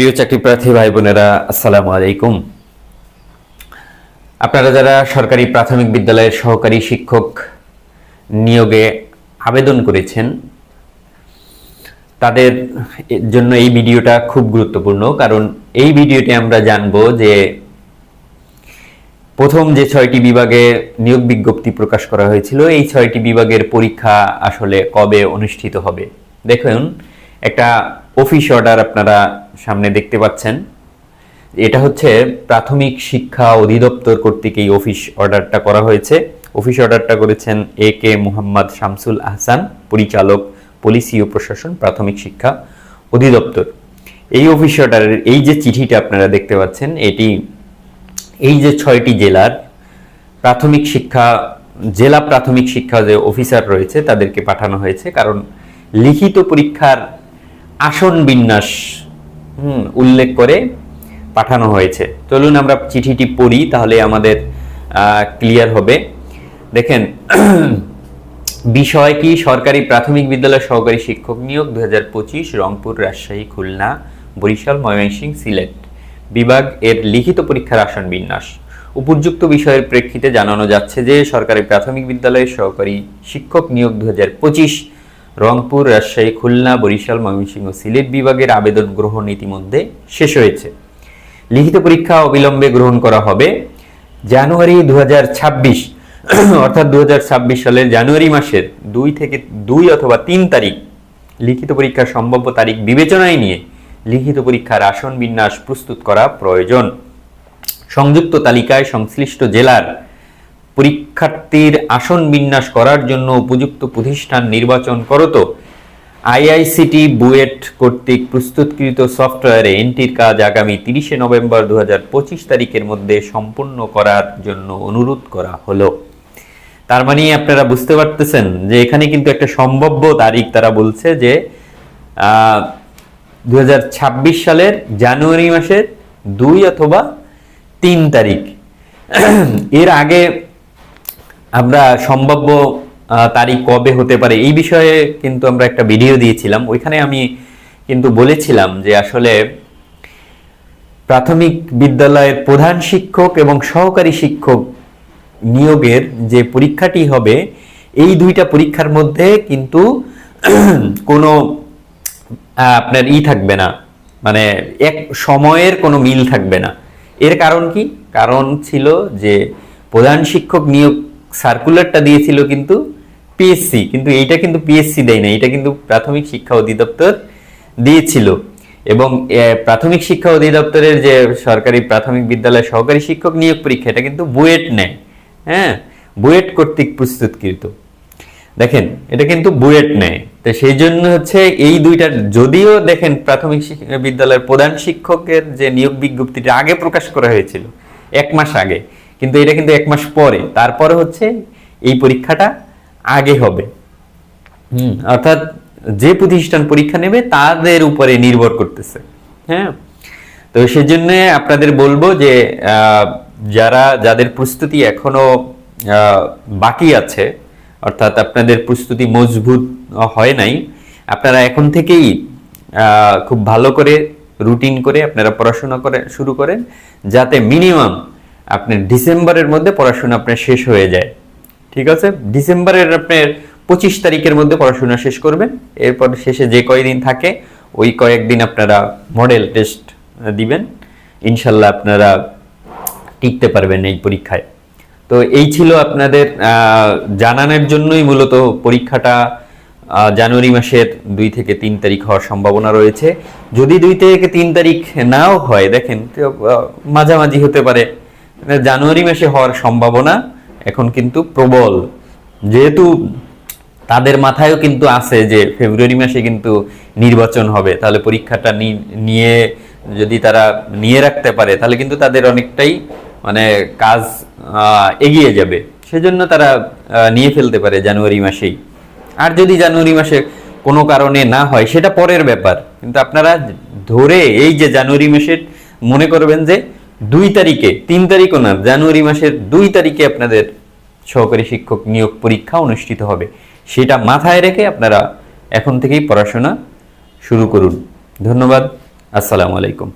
প্রিয় চাকরি প্রার্থী ভাই বোনেরা, আসসালামু আলাইকুম। আপনারা যারা সরকারি প্রাথমিক বিদ্যালয়ের সহকারী শিক্ষক নিয়োগে আবেদন করেছেন, তাদের জন্য এই ভিডিওটা খুব গুরুত্বপূর্ণ, কারণ এই ভিডিওতে আমরা জানব যে প্রথম যে ছয়টি বিভাগে নিয়োগ বিজ্ঞপ্তি প্রকাশ করা হয়েছিল, এই ছয়টি বিভাগের পরীক্ষা আসলে কবে অনুষ্ঠিত হবে? দেখুন, একটা অফিস অর্ডার আপনারা সামনে দেখতে পাচ্ছেন। এটা হচ্ছে প্রাথমিক শিক্ষা অধিদপ্তর কর্তৃক এই অফিস অর্ডারটা করা হয়েছে। অফিস অর্ডারটা করেছেন এ কে মুহাম্মদ শামসুল আহসান, পরিচালক পলিসি ও প্রশাসন প্রাথমিক শিক্ষা অধিদপ্তর। এই অফিস অর্ডারের এই যে চিঠিটা আপনারা দেখতে পাচ্ছেন, এটি এই যে ছয়টি জেলার প্রাথমিক শিক্ষা, জেলা প্রাথমিক শিক্ষা যে অফিসার রয়েছে, তাদেরকে পাঠানো হয়েছে। কারণ লিখিত পরীক্ষার আসন বিন্যাস হুম, উল্লেখ করে পাঠানো হয়েছে। চলুন আমরা চিঠিটি পড়ি তাহলে আমাদের ক্লিয়ার হবে। দেখেন বিষয় কি? সরকারি প্রাথমিক বিদ্যালয় সহকারী শিক্ষক নিয়োগ দু হাজার পঁচিশ রংপুর রাজশাহী খুলনা বরিশাল ময়মনসিংহ সিলেট। বিভাগ এর লিখিত পরীক্ষার আসন বিন্যাস। উপযুক্ত বিষয়ের প্রেক্ষিতে জানানো যাচ্ছে যে সরকারি প্রাথমিক বিদ্যালয়ের সহকারী শিক্ষক নিয়োগ দু হাজার পঁচিশ রংপুর, রাজশাহী, খুলনা, বরিশাল, ময়মনসিংহ সিলেট বিভাগের আবেদন গ্রহণ ইতিমধ্যে শেষ হয়েছে। লিখিত পরীক্ষা অবিলম্বে গ্রহণ করা হবে জানুয়ারি দু অর্থাৎ দু হাজার ছাব্বিশ সালের জানুয়ারি মাসের দুই থেকে দুই অথবা তিন তারিখ। লিখিত পরীক্ষার সম্ভাব্য তারিখ বিবেচনায় নিয়ে লিখিত পরীক্ষার আসন বিন্যাস প্রস্তুত করা প্রয়োজন। সংযুক্ত তালিকায় সংশ্লিষ্ট জেলার পরীক্ষার্থীর আসন বিন্যাস করার জন্য উপযুক্ত প্রতিষ্ঠান নির্বাচন করত আইআইসিটি বুয়েট কর্তৃক প্রস্তুতকৃত সফটওয়্যারে এন্ট্রির কাজ আগামী তিরিশে নভেম্বর দু হাজার পঁচিশ তারিখের মধ্যে সম্পূর্ণ করার জন্য অনুরোধ করা হলো। তার মানে আপনারা বুঝতে পারতেছেন যে এখানে কিন্তু একটা সম্ভাব্য তারিখ তারা বলছে যে দু হাজার ছাব্বিশ সালের জানুয়ারি মাসের দুই অথবা তিন তারিখ। এর আগে আমরা সম্ভাব্য তারিখ কবে হতে পারে এই বিষয়ে কিন্তু আমরা একটা ভিডিও দিয়েছিলাম। ওইখানে আমি কিন্তু বলেছিলাম যে আসলে প্রাথমিক বিদ্যালয়ের প্রধান শিক্ষক এবং সহকারী শিক্ষক নিয়োগের যে পরীক্ষাটি হবে, এই দুইটা পরীক্ষার মধ্যে কিন্তু কোনো আপনার ই থাকবে না। মানে এক সময়ের কোনো মিল থাকবে না। এর কারণ কি? কারণ ছিল যে প্রধান শিক্ষক নিয়োগ সার্কুলারটা দিয়েছিল কিন্তু পিএসসি কিন্তু এইটা কিন্তু পিএসসি দেয় না এটা কিন্তু প্রাথমিক শিক্ষা অধিদপ্তর দিয়েছিল। এবং প্রাথমিক শিক্ষা অধিদপ্তরের যে সরকারি প্রাথমিক বিদ্যালয় সহকারী শিক্ষক নিয়োগ পরীক্ষা, এটা কিন্তু বুয়েট নেয়। হ্যাঁ বুয়েট কর্তৃক প্রস্তুতকৃত। দেখেন, এটা কিন্তু বুয়েট নেয়। তো সেই জন্য হচ্ছে এই দুইটা, যদিও দেখেন প্রাথমিক বিদ্যালয়ের প্রধান শিক্ষকের যে নিয়োগ বিজ্ঞপ্তিটা আগে প্রকাশ করা হয়েছিল, এক মাস আগে কিন্তু এটা কিন্তু এক মাস পরে। তারপরে হচ্ছে এই পরীক্ষাটা আগে হবে। হুম। অর্থাৎ যে প্রতিষ্ঠান পরীক্ষা নেবে তাদের উপরে নির্ভর করতেছে। হ্যাঁ? তো সেজন্য আপনাদের বলব যে যারা যাদের প্রস্তুতি এখনও বাকি আছে অর্থাৎ আপনাদের প্রস্তুতি মজবুত হয় নাই আপনারা এখন থেকেই খুব ভালো করে রুটিন করে আপনারা পড়াশোনা করে শুরু করেন যাতে মিনিমাম আপনার ডিসেম্বরের মধ্যে পড়াশোনা আপনার শেষ হয়ে যায়। ঠিক আছে? ডিসেম্বরের আপনার পঁচিশ তারিখের মধ্যে পড়াশোনা শেষ করবেন। এরপর শেষে যে কয়দিন থাকে, ওই কয়েকদিন আপনারা মডেল টেস্ট দিবেন। ইনশাল্লাহ আপনারা টিকতে পারবেন এই পরীক্ষায়। তো এই ছিল আপনাদের জানানোর জন্যই মূলত পরীক্ষাটা জানুয়ারি মাসের দুই থেকে তিন তারিখ হওয়ার সম্ভাবনা রয়েছে। যদি দুই থেকে তিন তারিখ নাও হয়, দেখেন মাঝামাঝি হতে পারে। জানুয়ারি মাসে হওয়ার সম্ভাবনা এখন কিন্তু প্রবল। যেহেতু তাদের মাথায়ও কিন্তু আছে যে ফেব্রুয়ারি মাসে কিন্তু নির্বাচন হবে, তাহলে পরীক্ষাটা নিয়ে যদি তারা নিয়ে রাখতে পারে, তাহলে কিন্তু তাদের অনেকটাই মানে কাজ এগিয়ে যাবে। সেজন্য তারা নিয়ে ফেলতে পারে জানুয়ারি মাসেই। আর যদি জানুয়ারি মাসে কোনো কারণে না হয়, সেটা পরের ব্যাপার। কিন্তু আপনারা ধরে এই যে জানুয়ারি মাসের মনে করবেন যে দুই তারিখে, তিন তারিখও না, জানুয়ারি মাসের দুই তারিখে আপনাদের সহকারী শিক্ষক নিয়োগ পরীক্ষা অনুষ্ঠিত হবে। সেটা মাথায় রেখে আপনারা এখন থেকেই পড়াশোনা শুরু করুন। ধন্যবাদ। আসসালামু আলাইকুম।